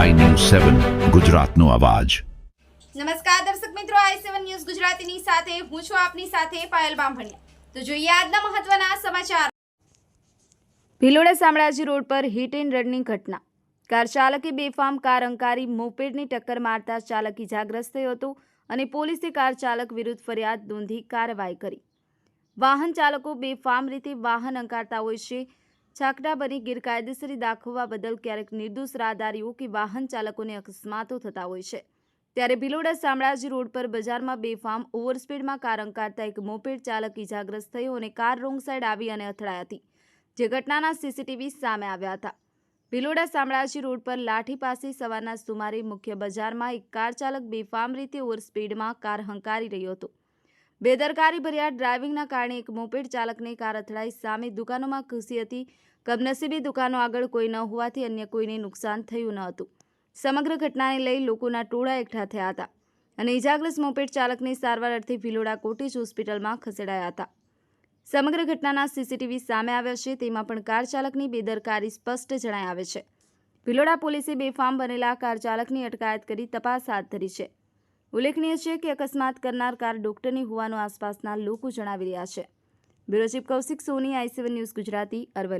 સેવન, ગુજરાતનો અવાજ. નમસ્કાર દર્શક મિત્રો, આઈ સેવન ન્યૂઝ ગુજરાતીની સાથે હું છું આપની સાથે પાયલ બામભણિયા. તો જોઈએ આજના મહત્વના સમાચાર. ભિલોડા શામળાજી રોડ પર હિટ એન્ડ રનની ઘટના. કાર ચાલકે બેફામ કાર અંકારી મોપેડની ટક્કર મારતા ચાલક ઇજાગ્રસ્ત થયો હતો અને પોલીસે કાર ચાલક વિરુદ્ધ ફરિયાદ નોંધી કાર્યવાહી કરી. વાહન ચાલકો બેફામ રીતે વાહન અંકારતા હોય છે છાકડા બની ગેરકાયદેસરી દાખવવા બદલ ક્યારેક નિર્દોષ રાહદારીઓ કે વાહન ચાલકોને અકસ્માતો થતા હોય છે. ત્યારે ભિલોડા શામળાજી રોડ પર બજારમાં બેફામ ઓવરસ્પીડમાં કાર અંકારતા એક મોપેડ ચાલક ઇજાગ્રસ્ત થયો અને કાર રોંગ સાઈડ આવી અને અથડાઈ હતી, જે ઘટનાના સીસીટીવી સામે આવ્યા હતા. ભિલોડા શામળાજી રોડ પર લાઠી પાસે સવારના સુમારે મુખ્ય બજારમાં એક કાર ચાલક બેફામ રીતે ઓવરસ્પીડમાં કાર હંકારી રહ્યો હતો. બેદરકારી ભર્યા ડ્રાઇવિંગના કારણે એક મોપેડ ચાલકને કાર અથડાઈ સામે દુકાનોમાં ઘૂસી હતી. કમનસીબે દુકાનો આગળ કોઈ ન હોવાથી અન્ય કોઈને નુકસાન થયું ન હતું. સમગ્ર ઘટનાને લઈ લોકોના ટોળા એકઠા થયા હતા અને ઇજાગ્રસ્ત મોપેડ ચાલકને સારવાર અર્થે ભિલોડા કોટેજ હોસ્પિટલમાં ખસેડાયા હતા. સમગ્ર ઘટનાના સીસીટીવી સામે આવ્યા છે, તેમાં પણ કાર ચાલકની બેદરકારી સ્પષ્ટ જણાઈ આવે છે. ભિલોડા પોલીસે બેફામ બનેલા કાર ચાલકની અટકાયત કરી તપાસ હાથ ધરી છે. ઉલ્લેખનીય છે કે અકસ્માત કરનાર કાર ડોક્ટરની હોવાનું આસપાસના લોકો જણાવી રહ્યા છે. Bureau chief Kaushik Soni, I news Gujarati, Aravalli.